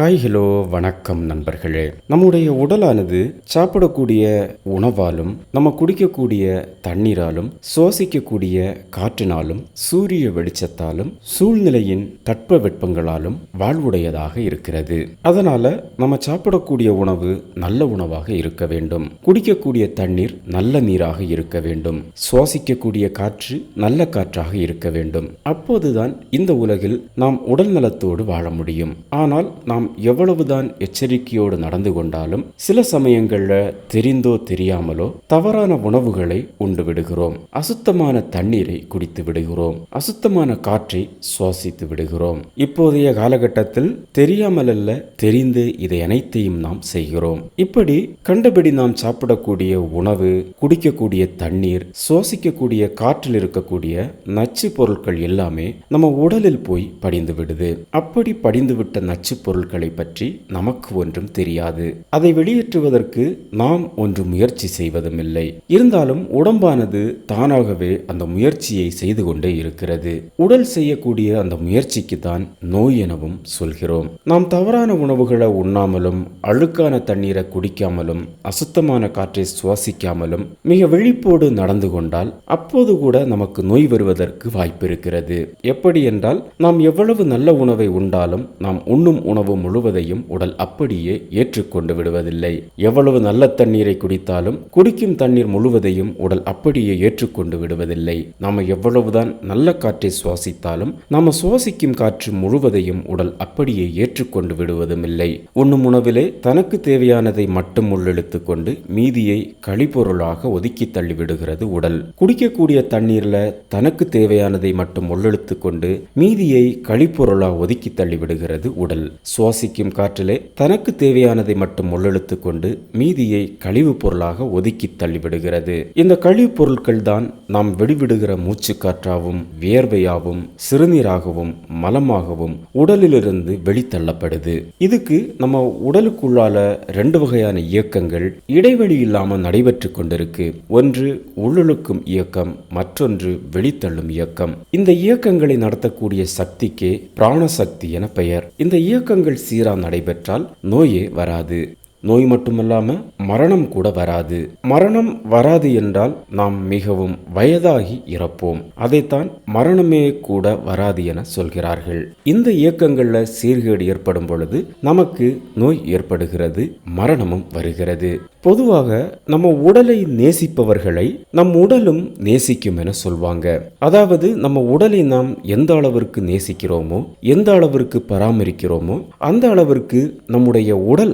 Hi hello வணக்கம் நண்பர்களே. நம்முடைய உடலானது சாப்பிடக்கூடிய உணவாலும் நம்ம குடிக்கக்கூடிய தண்ணீராலும் சுவாசிக்கக்கூடிய காற்றினாலும் சூரிய வெளிச்சத்தாலும் சூழ்நிலையின் தட்பவெப்பங்களாலும் வாழ்வுடையதாக இருக்கிறது. அதனால நம்ம சாப்பிடக்கூடிய உணவு நல்ல உணவாக இருக்க வேண்டும். குடிக்கக்கூடிய தண்ணீர் நல்ல நீராக இருக்க வேண்டும். சுவாசிக்கக்கூடிய காற்று நல்ல காற்றாக இருக்க வேண்டும். அப்போதுதான் இந்த உலகில் நாம் உடல் நலத்தோடு வாழ முடியும். ஆனால் நாம் எவ்வளவுதான் எச்சரிக்கையோடு நடந்து கொண்டாலும் சில சமயங்களில் தெரிந்தோ தெரியாமலோ தவறான உணவுகளை உண்டு விடுகிறோம். அசுத்தமான தண்ணீரை குடித்து விடுகிறோம். அசுத்தமான காற்றை சுவாசித்து விடுகிறோம். இப்போதைய காலகட்டத்தில் தெரியாமல் அல்ல தெரிந்து இதை அனைத்தையும் நாம் செய்கிறோம். இப்படி கண்டபடி நாம் சாப்பிடக்கூடிய உணவு குடிக்கக்கூடிய தண்ணீர் சுவாசிக்கக்கூடிய காற்றில் இருக்கக்கூடிய நச்சு பொருட்கள் எல்லாமே நம்ம உடலில் போய் படிந்து விடுது. அப்படி படிந்துவிட்ட நச்சு பொருட்கள் பற்றி நமக்கு ஒன்றும் தெரியாது. அதை வெளியேற்றுவதற்கு நாம் ஒன்று முயற்சி செய்வதும் இல்லை இருந்தாலும் உடம்பானது தானாகவே அந்த முயற்சியை செய்து கொண்டே இருக்கிறது. உடல் செய்யக்கூடிய அந்த முயற்சிக்கு தான் நோய் எனவும் சொல்கிறோம். நாம் தவறான உணவுகளை உண்ணாமலும் அழுக்கான தண்ணீரை குடிக்காமலும் அசுத்தமான காற்றை சுவாசிக்காமலும் மிக விழிப்போடு நடந்து கொண்டால் அப்போது கூட நமக்கு நோய் வருவதற்கு வாய்ப்பு இருக்கிறது. எப்படி என்றால் நாம் எவ்வளவு நல்ல உணவை உண்டாலும் நாம் உண்ணும் உணவு முழுவதையும் உடல் அப்படியே ஏற்றுக்கொண்டு விடுவதில்லை. எவ்வளவு நல்ல தண்ணீரை குடித்தாலும் குடிக்கும் தண்ணீர் முழுவதையும் உடல் அப்படியே ஏற்றுக்கொண்டு விடுவதில்லை. நாம எவ்வளவுதான் நல்ல காற்றை சுவாசித்தாலும் நாம சுவாசிக்கும் காற்று முழுவதையும் உடல் அப்படியே ஏற்றுக்கொண்டு விடுவதும் இல்லை உண்ணும் உணவிலே தனக்கு தேவையானதை மட்டும் உள்ளெடுத்து கொண்டு மீதியை கழிப்பொருளாக ஒதுக்கி தள்ளிவிடுகிறது உடல். குடிக்கக்கூடிய தண்ணீர்ல தனக்கு தேவையானதை மட்டும் உள்ளெடுத்து கொண்டு மீதியை கழிப்பொருளாக ஒதுக்கி தள்ளிவிடுகிறது உடல். சுவாசிக்கும் காற்றிலே தனக்கு தேவையானதை மட்டும் உள்ளெழுத்து கொண்டு மீதியை கழிவுப் பொருளாக ஒதுக்கி தள்ளிவிடுகிறது. இந்த கழிவுப் பொருட்கள் தான் நாம் வெளிவிடுகிற மூச்சு காற்றாகவும் வியர்வையாகவும் சிறுநீராகவும் மலமாகவும் உடலிலிருந்து வெளித்தள்ளப்படுது. இதுக்கு நம்ம உடலுக்குள்ளால ரெண்டு வகையான இயக்கங்கள் இடைவெளி இல்லாமல் நடைபெற்று கொண்டிருக்கு. ஒன்று உள்ளிழுக்கும் இயக்கம் மற்றொன்று வெளித்தள்ளும் இயக்கம். இந்த இயக்கங்களை நடத்தக்கூடிய சக்திக்கே பிராணசக்தி என பெயர். இந்த இயக்கங்கள் சீரா நடைபெற்றால் நோயே வராது. நோய் மட்டுமல்லாம மரணம் கூட வராது. மரணம் வராது என்றால் நாம் மிகவும் வயதாகி இறப்போம். அதைத்தான் மரணமே கூட வராது என சொல்கிறார்கள். இந்த இயக்கங்கள்ல சீர்கேடு ஏற்படும் பொழுது நமக்கு நோய் ஏற்படுகிறது மரணமும் வருகிறது. பொதுவாக நம்ம உடலை நேசிப்பவர்களை நம் உடலும் நேசிக்கும் என சொல்வாங்க. அதாவது நம்ம உடலை நாம் எந்த அளவிற்கு நேசிக்கிறோமோ எந்த அளவிற்கு பராமரிக்கிறோமோ அந்த அளவிற்கு நம்முடைய உடல்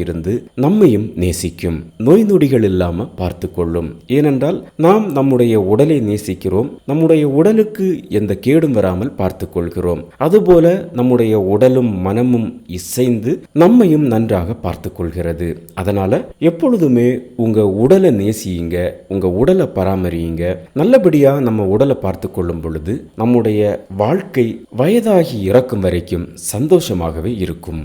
இருந்து நம்மையும் நேசிக்கும். நோய் நொடிகள் இல்லாம பார்த்து கொள்ளும் ஏனென்றால் நாம் நம்முடைய உடலை நேசிக்கிறோம். நம்முடைய உடலுக்கு எந்த கேடும் வராமல் பார்த்து கொள்கிறோம் அதுபோல நம்முடைய உடலும் மனமும் இசைந்து நம்மையும் நன்றாக பார்த்து கொள்கிறது அதனால எப்பொழுதுமே உங்க உடலை நேசியுங்க. உங்க உடலை பராமரியுங்க. நல்லபடியா நம்ம உடலை பார்த்து கொள்ளும் பொழுது நம்முடைய வாழ்க்கை வயதாகி இறக்கும் வரைக்கும் சந்தோஷமாகவே இருக்கும்.